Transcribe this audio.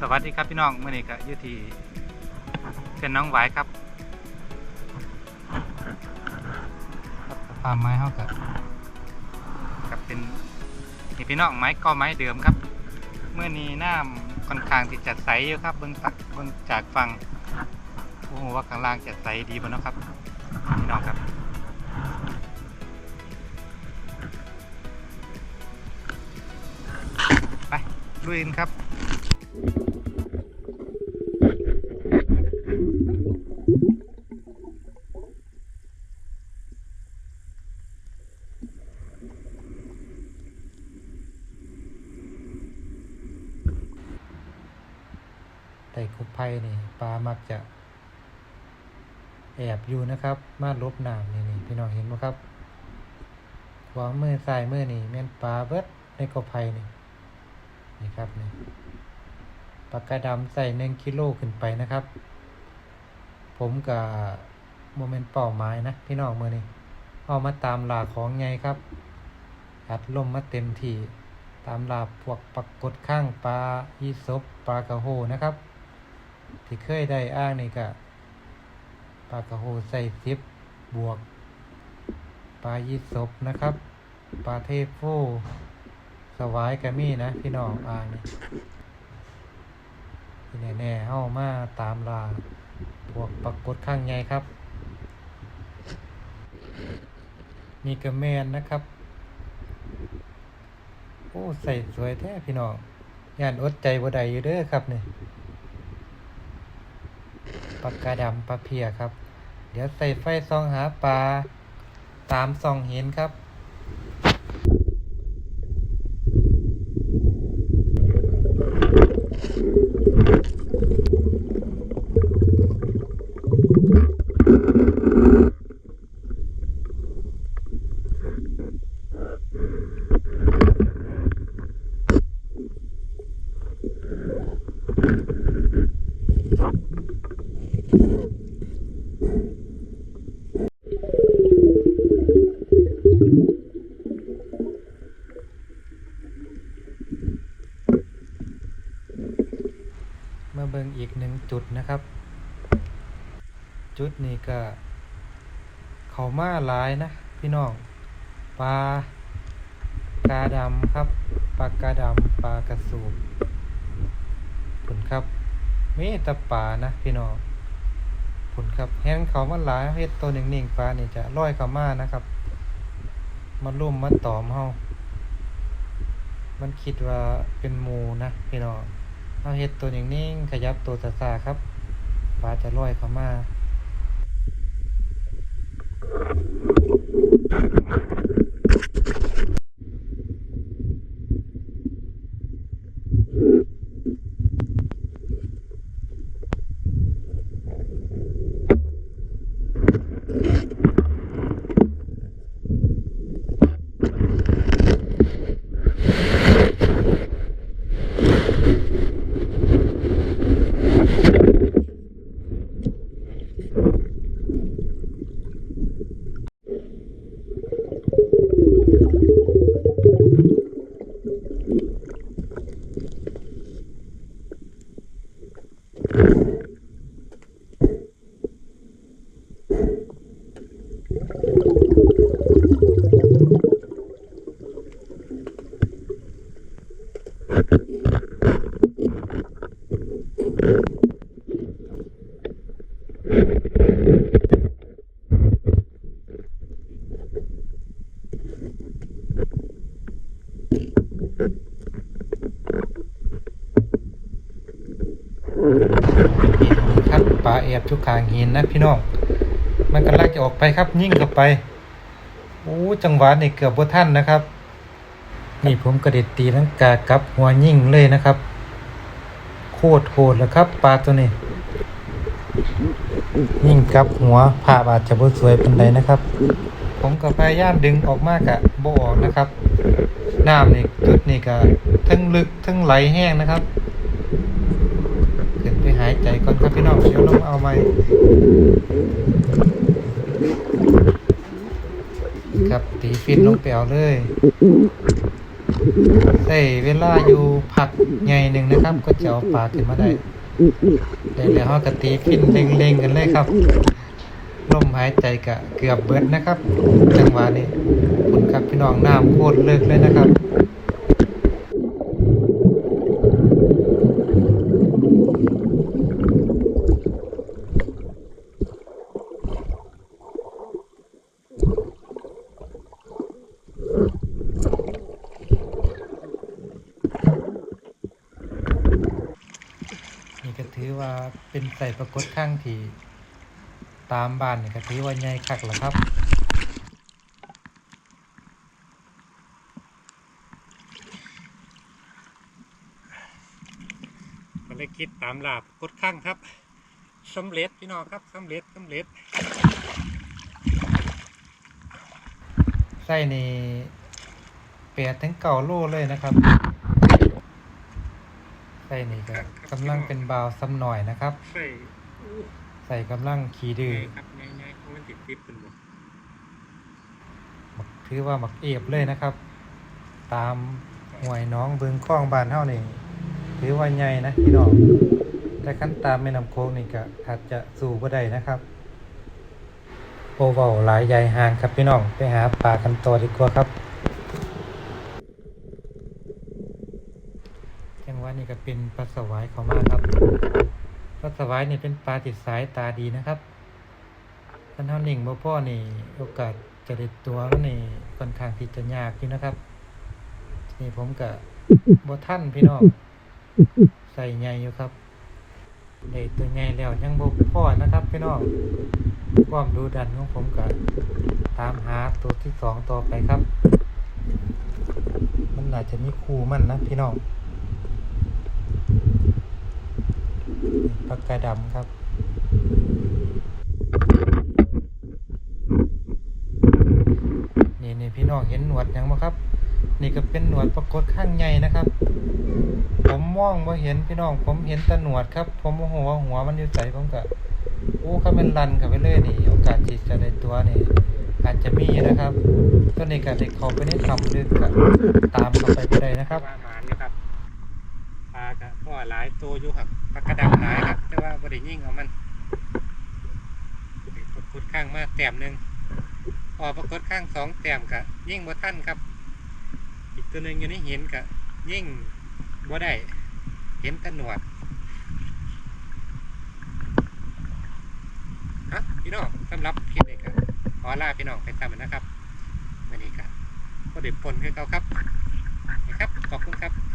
สวัสดีครับพี่น้องเมื่อนี้ก็อยู่ที่เป็นน้องหวายครับฟามไม้เขากับกับเป็นนี่พี่น้องไม้ก็ไม้เดิมครับ เมื่อนี้น้ำค่อนข้างที่จะใสอยู่ครับเบื้องตักเบื้องจากฟังโอ้โหว่าข้างล่างจะใสดีบ่เนาะครับพี่น้องครับไปลุยกันครับ ต่กุบไผ่นี่ปลามักจะ แอบอยู่นะครับ มาลบน้ำนี่นี่พี่น้องเห็นไหมครับขวามือซ้ายมือนี่แม่นปลาเบิดในกบไผ่นี่นี่ครับนี่ปลากระดำใส่หนึ่งกิโลขึ้นไปนะครับ ผมกับโมเมนต์เป้าหมายนะ พี่น้องมือนี่เอามาตามหลาของไงครับอัดลมมาเต็มที่ตามลาพวกปักกดข้างปลายีสบปลากระโหนะครับ ที่เคยได้อ้างนี่ก็ปลากระโหใส่ซิปบวก ปลายีสบนะครับ ปลาเทฟโฟสวายกะมี่นะ พี่น้องอ่างนี่ที่แน่ๆเฮ้ามาตามลาพวกปักกดข้างใหญ่ครับ มีกระแมนนะครับ โอ้ ใส่สวยแท้พี่น้องย่านอดใจบ่ได้อยู่เด้อครับเนี่ย ปากกาดำปลาเพียครับ เดี๋ยวใส่ไฟซองหาปลาตามซองเห็นครับ มาเบิ่งอีกหนึ่งจุดนะครับ จุดนี้ก็ เขามาหลายนะ พี่น้องปลากาดำครับปลากาดำปลากระสูบผลครับมีแตะป่านะพี่น้องผลครับเห็นเขามาหลายเฮ็ดตัวหนิ่งๆปลานี่จะลอยเขามานะครับมาลุ่มมาตอมเฮามันคิดว่าเป็นหมูนะพี่น้อง เอาเห็ดตัวอย่างนิ่งๆขยับตัวซาๆครับปลาจะลอยเข้ามา บทุกขางหินนะพี่น้อง มันกำลังจะออกไปครับยิ่งเข้าไปโอ้จังหวะนี่เกือบบ่ท่านนะครับ นี่ผมกระเด็ดตีลังกากับหัวยิ่งเลยนะครับ โคตรโหดแล้วครับปลาตัวนี้ ยิ่งกับหัวภาพอาจจะบ่สวยเปานใดนะครับ ผมก็พยายามดึงออกมากะบ่ออกนะครับน้ำนี่จุดนี่ก็ทั้งลึกทั้งไหลแห้งนะครับ หายใจก่อนครับพี่น้องเดี๋ยวลงเอาไหมครับตีฟินลงไปเอาเลยใช้เวลาอยู่พักใหญ่หนึ่งนะครับ ก็จะเอาปลาขึ้นมาได้ได้แล้วเฮากตีฟินเล็งๆกันเลยครับลมหายใจก็เกือบเบิดนะครับ จังหวะนี้คุณครับพี่น้องน้ำโคตรเลิกเลยนะครับ ว่าเป็นใส่ปรากฏข้างที่ตามบ้านนี่ก็ถือว่าใหญ่คักแล้วครับภารกิจตามลาบกดข้างครับสำเร็จพี่น้องครับสำเร็จสำเร็จไส้นี่แปดถึงเก่าโลเลยนะครับ ไส้นี่ก็กำลังเป็นบาวซ้ำหน่อยนะครับใช่ใส่กำลังขี่ดื้อครับง่ายๆเพราะมันติดติดเป็นหมดบักถือว่าบักเอฟเลยนะครับ ตามห่วยน้องบึงคลองบ้านเฮานี่ถือว่าใหญ่นะพี่น้องแต่ขั้นตามแม่น้ำโค้งนี่ก็อาจจะสู่บ่ได้นะครับโอเว้าหลายใหญ่ห่างครับพี่น้องไปหาปลากันต่อดีกว่าครับ จังหวะนี้ก็เป็นปลาสวายเขามาครับปลาสวายนี่เป็นปลาติดสายตาดีนะครับท่านเฮาหนิ่งบ่พ่อนี่โอกาสจะได้ตัวมันนี่ค่อนข้างที่จะยากอยู่นะครับ นี่ผมก็บ่ทันพี่น้องใส่ใหญ่อยู่ครับได้ตัวใหญ่แล้วยังบ่พ่อนะครับ พี่น้องความดูดันของผมก็ตามหาตัวที่สองต่อไปครับ มันอาจจะมีคู่มันนะพี่น้อง ปากกาดำครับนี่นี่พี่น้องเห็นหนวดยังบ่ครับ นี่ก็เป็นหนวดปรากฏข้างใหญ่นะครับ ผมมองว่าเห็นพี่น้อง ผมเห็นแต่หนวดครับ ผมโมโหว่าหัวมันอยู่ใสผมก็โอ้เขาเป็นรันกับไปเลยนี่ โอกาสที่จะได้ตัวนี่อาจจะมีนะครับตัวนี้ก็ได้เขาไปในถ้ำลึกก็ตามเข้าไปก็ได้นะครับ ว่าหมานอยู่ครับปล่อหลายตัวอยู่ครับปลากระดังหลายครับ แต่ว่าบริยิ่งเอามันปรากฏข้างมาแต้มหนึ่งพอปรากฏข้างสองแต้มกะยิ่งบ่ท่านครับ อีกตัวหนึ่งอยู่ในหินกะยิ่งบ่ได้ เห็นตะหนวดฮะพี่น้องสำหรับคลิปนี้ก็ขอลาพี่น้องไปตามนนะครับวันนี้ก็ก็เด็ดผลคือเขาครับนะครับ ขอบคุณครับ